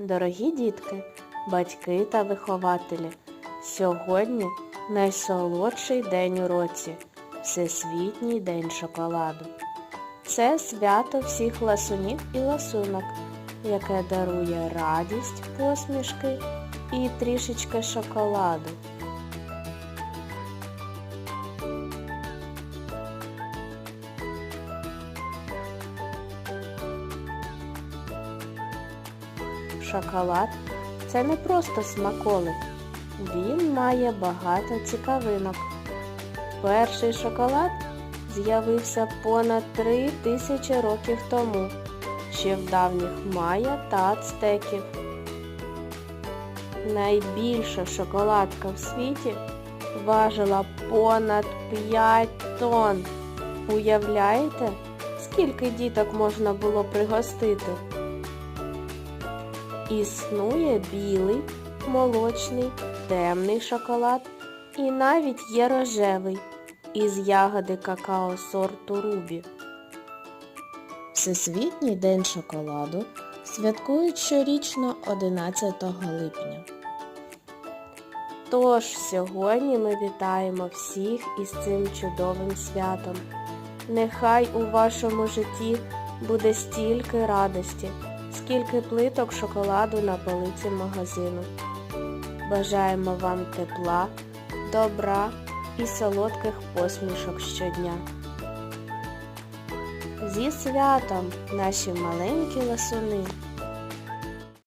Дорогі дітки, батьки та вихователі, сьогодні найсолодший день у році Всесвітній день шоколаду. Це свято всіх ласунів і ласунок, яке дарує радість, посмішки і трішечки шоколаду. Шоколад це не просто смаколик. Він має багато цікавинок. Перший шоколад з'явився понад три тисячі років тому, ще в давніх майя та ацтеків. Найбільша шоколадка в світі важила понад 5 тонн. Уявляєте, скільки діток можна було пригостити? Існує білий, молочний, темний шоколад і навіть є рожевий із ягоди какао сорту Рубі. Всесвітній день шоколаду святкують щорічно 11 липня. Тож сьогодні ми вітаємо всіх із цим чудовим святом. Нехай у вашому житті буде стільки радості, скільки плиток шоколаду на полиці магазину. Бажаємо вам тепла, добра і солодких посмішок щодня. Зі святом, наші маленькі ласуни!